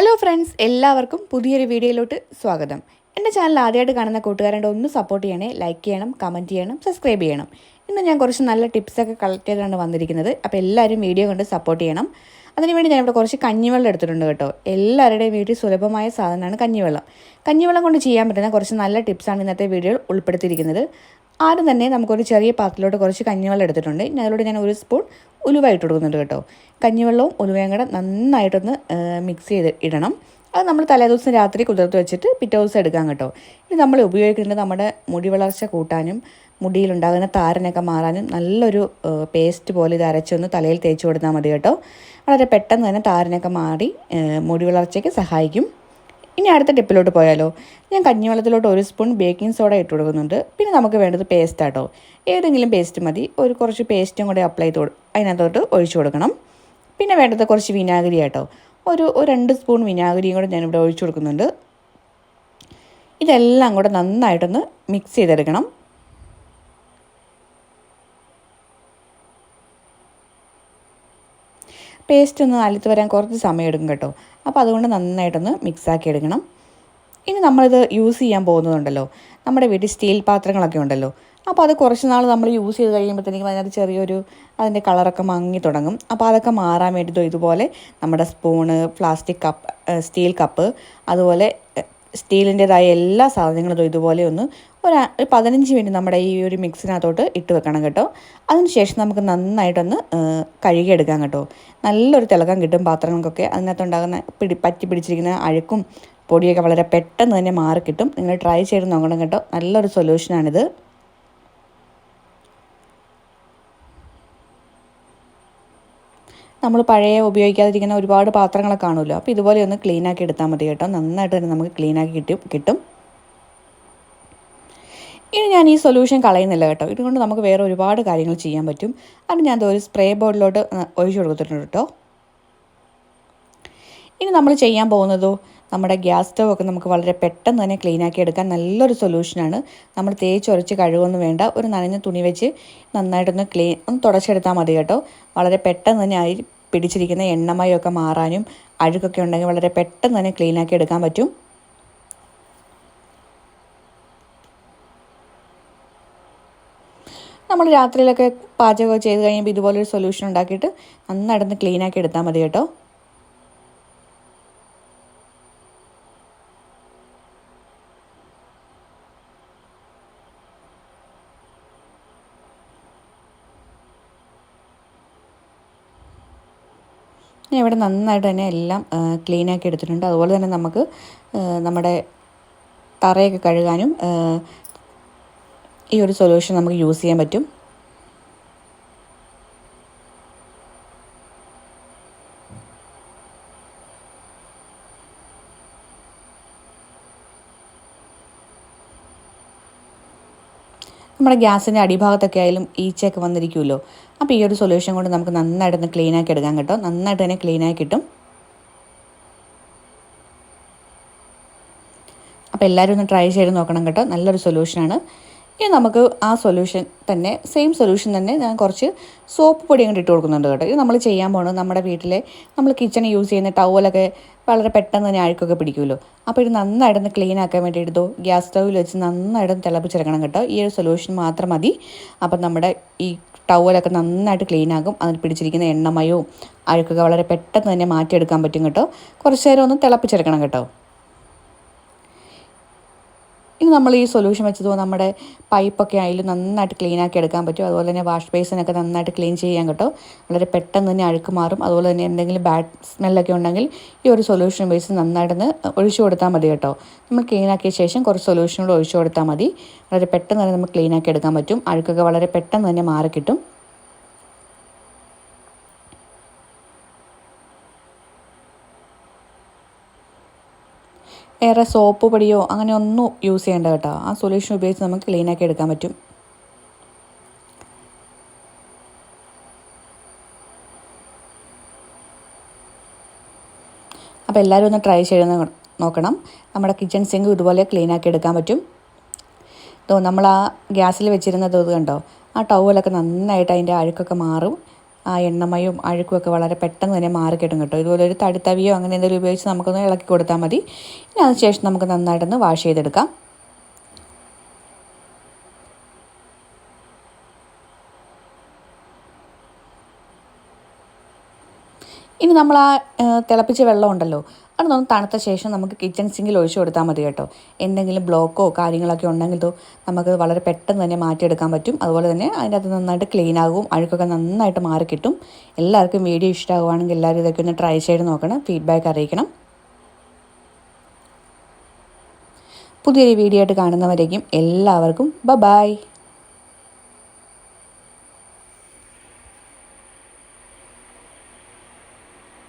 Hello friends എല്ലാവർക്കും പുതിയൊരു വീഡിയോയിലോട്ട് സ്വാഗതം. എന്റെ ചാനൽ ആദ്യമായിട്ട് കാണുന്ന കൂട്ടുകാരുടെ ഒന്ന് സപ്പോർട്ട് ചെയ്യണേ ലൈക്ക് ചെയ്യണം കമന്റ് ചെയ്യണം സബ്സ്ക്രൈബ് ചെയ്യണം. ഇന്ന് ഞാൻ കുറച്ച് നല്ല ടിപ്സൊക്കെ കളക്ട് ചെയ്താണ് വന്നിരിക്കുന്നത്. അപ്പോൾ എല്ലാവരും വീഡിയോ കൊണ്ട് സപ്പോർട്ട് ചെയ്യണം. അതിനുവേണ്ടി ഞാനിവിടെ കുറച്ച് കഞ്ഞിവെള്ളം എടുത്തിട്ടുണ്ട് കേട്ടോ. എല്ലാവരുടെയും വീട്ടിൽ സുലഭമായ സാധനമാണ് കഞ്ഞിവെള്ളം. കഞ്ഞിവെള്ളം കൊണ്ട് ചെയ്യാൻ പറ്റുന്ന കുറച്ച് നല്ല ടിപ്സാണ് ഇന്നത്തെ വീഡിയോയിൽ ഉൾപ്പെടുത്തിയിരിക്കുന്നത്. ആദ്യം തന്നെ നമുക്കൊരു ചെറിയ പാത്രത്തിലോട്ട് കുറച്ച് കഞ്ഞിവെള്ളം എടുത്തിട്ടുണ്ട്. ഇനി അതിലോട്ട് ഞാൻ ഒരു സ്പൂൺ ഉലുവ ഇട്ട് കൊടുക്കുന്നുണ്ട് കേട്ടോ. കഞ്ഞിവെള്ളവും ഉലുവയും കൂടെ നന്നായിട്ടൊന്ന് മിക്സ് ചെയ്ത് ഇടണം. അത് നമ്മൾ തലേദിവസം രാത്രി കുതിർത്ത് വെച്ചിട്ട് പിറ്റേ ദിവസം എടുക്കാം കേട്ടോ. ഇനി നമ്മൾ ഉപയോഗിക്കുന്നത് നമ്മുടെ മുടി വളർച്ച കൂട്ടാനും മുടിയിലുണ്ടാകുന്ന താരനൊക്കെ മാറാനും നല്ലൊരു പേസ്റ്റ് പോലെ ഇത് അരച്ചൊന്ന് തലയിൽ തേച്ച് കൊടുത്താൽ മതി കേട്ടോ. വളരെ പെട്ടെന്ന് തന്നെ താരനൊക്കെ മാറി മുടി വളർച്ചയ്ക്ക് സഹായിക്കും. ഇനി അടുത്ത ടിപ്പിലോട്ട് പോയാലോ? ഞാൻ കഞ്ഞിവെള്ളത്തിലോട്ട് ഒരു സ്പൂൺ ബേക്കിംഗ് സോഡ ഇട്ട് കൊടുക്കുന്നുണ്ട്. പിന്നെ നമുക്ക് വേണ്ടത് പേസ്റ്റ് ആട്ടോ. ഏതെങ്കിലും പേസ്റ്റ് മതി. ഒരു കുറച്ച് പേസ്റ്റും കൂടെ അപ്ലൈ ചെയ്ത് അതിനകത്തോട്ട് ഒഴിച്ചു കൊടുക്കണം. പിന്നെ വേണ്ടത് കുറച്ച് വിനാഗിരി ആട്ടോ. ഒരു രണ്ട് സ്പൂൺ വിനാഗിരിയും കൂടെ ഞാനിവിടെ ഒഴിച്ചു കൊടുക്കുന്നുണ്ട്. ഇതെല്ലാം കൂടെ നന്നായിട്ടൊന്ന് മിക്സ് ചെയ്തെടുക്കണം. പേസ്റ്റ് ഒന്ന് അലുത്ത് വരാൻ കുറച്ച് സമയം എടുക്കും കേട്ടോ. അപ്പോൾ അതുകൊണ്ട് നന്നായിട്ടൊന്ന് മിക്സാക്കി എടുക്കണം. ഇനി നമ്മളിത് യൂസ് ചെയ്യാൻ പോകുന്നതുണ്ടല്ലോ. നമ്മുടെ വീട്ടിൽ സ്റ്റീൽ പാത്രങ്ങളൊക്കെ ഉണ്ടല്ലോ. അപ്പോൾ അത് കുറച്ച് നാൾ നമ്മൾ യൂസ് ചെയ്ത് കഴിയുമ്പോഴത്തേക്കും അതിനകത്ത് ചെറിയൊരു അതിന്റെ കളറൊക്കെ മങ്ങി തുടങ്ങും. അപ്പോൾ അതൊക്കെ മാറാൻ വേണ്ടിയിട്ട് ഇതുപോലെ നമ്മുടെ spoon plastic cup steel cup അതുപോലെ സ്റ്റീലിന്റെതായ എല്ലാ സാധനങ്ങളും ഇതുപോലെ ഒന്ന് ഒരു പതിനഞ്ച് മിനിറ്റ് നമ്മുടെ ഈ ഒരു മിക്സിനകത്തോട്ട് ഇട്ട് വെക്കണം കേട്ടോ. അതിനുശേഷം നമുക്ക് നന്നായിട്ടൊന്ന് കഴുകിയെടുക്കാം കേട്ടോ. നല്ലൊരു തിളക്കം കിട്ടും പാത്രങ്ങൾക്കൊക്കെ. അതിനകത്തുണ്ടാകുന്ന പിടി പറ്റി പിടിച്ചിരിക്കുന്ന അഴുക്കും പൊടിയൊക്കെ വളരെ പെട്ടെന്ന് തന്നെ മാറി കിട്ടും. നിങ്ങൾ ട്രൈ ചെയ്ത് നോക്കണം കേട്ടോ. നല്ലൊരു സൊല്യൂഷനാണിത്. നമ്മൾ പഴയ ഉപയോഗിക്കാതിരിക്കുന്ന ഒരുപാട് പാത്രങ്ങളൊക്കെ കാണുമല്ലോ. അപ്പോൾ ഇതുപോലെ ഒന്ന് ക്ലീനാക്കി എടുത്താൽ മതി കേട്ടോ. നന്നായിട്ട് തന്നെ നമുക്ക് ക്ലീനാക്കി കിട്ടും കിട്ടും. ഇനി ഞാൻ ഈ സൊല്യൂഷൻ കളയുന്നില്ല കേട്ടോ. ഇതുകൊണ്ട് നമുക്ക് വേറെ ഒരുപാട് കാര്യങ്ങൾ ചെയ്യാൻ പറ്റും. അത് ഞാൻ ഒരു സ്പ്രേ ബോർഡിലോട്ട് ഒഴിച്ചു കൊടുത്തിട്ടുണ്ട് കേട്ടോ. ഇനി നമ്മൾ ചെയ്യാൻ പോകുന്നതോ നമ്മുടെ ഗ്യാസ് സ്റ്റവ് ഒക്കെ നമുക്ക് വളരെ പെട്ടെന്ന് തന്നെ ക്ലീൻ ആക്കി എടുക്കാൻ നല്ലൊരു സൊല്യൂഷനാണ് നമ്മൾ തേച്ചൊരച്ച് കഴുകൊന്നും വേണ്ട. ഒരു നനഞ്ഞ തുണി വെച്ച് നന്നായിട്ടൊന്ന് ക്ലീൻ ഒന്ന് തുടച്ചെടുത്താൽ മതി കേട്ടോ. വളരെ പെട്ടെന്ന് തന്നെ ആയി പിടിച്ചിരിക്കുന്ന എണ്ണമയൊക്കെ മാറാനും അഴുക്കൊക്കെ ഉണ്ടെങ്കിൽ വളരെ പെട്ടെന്ന് തന്നെ ക്ലീൻ ആക്കി എടുക്കാൻ പറ്റും. നമ്മൾ രാത്രിയിലൊക്കെ പാചകം ചെയ്ത് കഴിയുമ്പോൾ ഇതുപോലൊരു സൊല്യൂഷൻ ഉണ്ടാക്കിയിട്ട് നന്നായിട്ടൊന്ന് ക്ലീൻ ആക്കി എടുത്താൽ മതി കേട്ടോ. ഞാൻ ഇവിടെ നന്നായിട്ട് തന്നെ എല്ലാം ക്ലീൻ ആക്കി എടുത്തിട്ടുണ്ട്. അതുപോലെ തന്നെ നമുക്ക് നമ്മുടെ തറയൊക്കെ കഴുകാനും ഈ ഒരു സൊല്യൂഷൻ നമുക്ക് യൂസ് ചെയ്യാൻ പറ്റും. നമ്മുടെ ഗ്യാസിന്റെ അടിഭാഗത്തൊക്കെ ആയാലും ഈച്ചയൊക്കെ വന്നിരിക്കുമല്ലോ അപ്പോൾ ഈ ഒരു സൊല്യൂഷൻ കൊണ്ട് നമുക്ക് നന്നായിട്ടൊന്ന് ക്ലീനാക്കി എടുക്കാൻ കേട്ടോ. നന്നായിട്ട് തന്നെ ക്ലീനാക്കി കിട്ടും. അപ്പോൾ എല്ലാവരും ഒന്ന് ട്രൈ ചെയ്ത് നോക്കണം കേട്ടോ. നല്ലൊരു സൊല്യൂഷനാണ് ഇനി നമുക്ക് ആ സൊല്യൂഷൻ തന്നെ സെയിം സൊല്യൂഷൻ തന്നെ ഞാൻ കുറച്ച് സോപ്പ് പൊടി അങ്ങോട്ട് ഇട്ട് കൊടുക്കുന്നുണ്ട് കേട്ടോ. ഇത് നമ്മൾ ചെയ്യാൻ പോകുന്നത് നമ്മുടെ വീട്ടിലെ നമ്മൾ കിച്ചണിൽ യൂസ് ചെയ്യുന്ന ടവലൊക്കെ വളരെ പെട്ടെന്ന് തന്നെ അഴുക്കൊക്കെ പിടിക്കുമല്ലോ. അപ്പോൾ ഇത് നന്നായിട്ടൊന്ന് ക്ലീൻ ആക്കാൻ വേണ്ടി എടുത്തോ ഗ്യാസ് സ്റ്റൗവിൽ വെച്ച് നന്നായിട്ടൊന്ന് തിളപ്പിച്ചെടുക്കണം കേട്ടോ. ഈ ഒരു സൊല്യൂഷൻ മാത്രം മതി. അപ്പം നമ്മുടെ ഈ ടവലൊക്കെ നന്നായിട്ട് ക്ലീൻ ആകും. അതിൽ പിടിച്ചിരിക്കുന്ന എണ്ണമയവും അഴുക്കൊക്കെ വളരെ പെട്ടെന്ന് തന്നെ മാറ്റിയെടുക്കാൻ പറ്റും കേട്ടോ. കുറച്ച് നേരം ഒന്ന് തിളപ്പിച്ചെടുക്കണം കേട്ടോ. ഇനി നമ്മൾ ഈ സൊല്യൂഷൻ വെച്ചത് നമ്മുടെ പൈപ്പൊക്കെ ആയാലും നന്നായിട്ട് ക്ലീൻ ആക്കി എടുക്കാൻ പറ്റും. അതുപോലെ തന്നെ വാഷ് ബേസിനൊക്കെ നന്നായിട്ട് ക്ലീൻ ചെയ്യാൻ കേട്ടോ. വളരെ പെട്ടെന്ന് തന്നെ അഴുക്ക് മാറും. അതുപോലെ തന്നെ എന്തെങ്കിലും ബാഡ് സ്മെല്ലൊക്കെ ഉണ്ടെങ്കിൽ ഈ ഒരു സൊല്യൂഷൻ ബേസ് നന്നായിട്ടൊന്ന് ഒഴിച്ചു കൊടുത്താൽ മതി കേട്ടോ. നമ്മൾ ക്ലീൻ ആക്കിയ ശേഷം കുറച്ച് സൊല്യൂഷൻ കൂടെ ഒഴിച്ചു കൊടുത്താൽ മതി. വളരെ പെട്ടെന്ന് തന്നെ നമുക്ക് ക്ലീൻ ആക്കി എടുക്കാൻ പറ്റും. അഴുക്കൊക്കെ വളരെ പെട്ടെന്ന് തന്നെ മാറി കിട്ടും വേറെ സോപ്പ് പൊടിയോ അങ്ങനെ ഒന്നും യൂസ് ചെയ്യേണ്ട കേട്ടോ. ആ സൊല്യൂഷൻ ഉപയോഗിച്ച് നമുക്ക് ക്ലീനാക്കി എടുക്കാൻ പറ്റും. അപ്പോൾ എല്ലാവരും ഒന്ന് ട്രൈ ചെയ്ത് നോക്കണം. നമ്മുടെ കിച്ചൺ സിങ്ക് ഇതുപോലെ ക്ലീനാക്കി എടുക്കാൻ പറ്റും. ഇതോ നമ്മൾ ആ ഗ്യാസിൽ വെച്ചിരുന്നത് ഇത് കണ്ടോ? ആ ടവലൊക്കെ നന്നായിട്ട് അതിന്റെ അഴുക്കൊക്കെ മാറും. ആ എണ്ണമയവും അഴുക്കുമൊക്കെ വളരെ പെട്ടെന്ന് തന്നെ മാറി കിട്ടും കേട്ടോ. ഇതുപോലെ ഒരു തടിത്തവിയോ അങ്ങനെ എന്തെങ്കിലും ഉപയോഗിച്ച് നമുക്കൊന്ന് ഇളക്കി കൊടുത്താൽ മതി. ഇനി അതിനുശേഷം നമുക്ക് നന്നായിട്ടൊന്ന് വാഷ് ചെയ്തെടുക്കാം. ഇനി നമ്മൾ ആ തിളപ്പിച്ച വെള്ളം ഉണ്ടല്ലോ അത് നമ്മൾ തണുത്ത ശേഷം നമുക്ക് കിച്ചൺ സിങ്കിൽ ഒഴിച്ചു കൊടുത്താൽ മതി കേട്ടോ. എന്തെങ്കിലും ബ്ലോക്കോ കാര്യങ്ങളൊക്കെ ഉണ്ടെങ്കിൽ നമുക്ക് വളരെ പെട്ടെന്ന് തന്നെ മാറ്റിയെടുക്കാൻ പറ്റും. അതുപോലെ തന്നെ അതിന്റെ അത് നന്നായിട്ട് ക്ലീൻ ആകും. അഴുക്കൊക്കെ നന്നായിട്ട് മാറി കിട്ടും. എല്ലാവർക്കും വീഡിയോ ഇഷ്ടമാകുവാണെങ്കിൽ എല്ലാവരും ഇതൊക്കെ ഒന്ന് ട്രൈ ചെയ്ത് നോക്കണം. ഫീഡ്ബാക്ക് അറിയിക്കണം. പുതിയൊരു വീഡിയോ ആയിട്ട് കാണുന്നവരേക്കും എല്ലാവർക്കും ബ ബായ്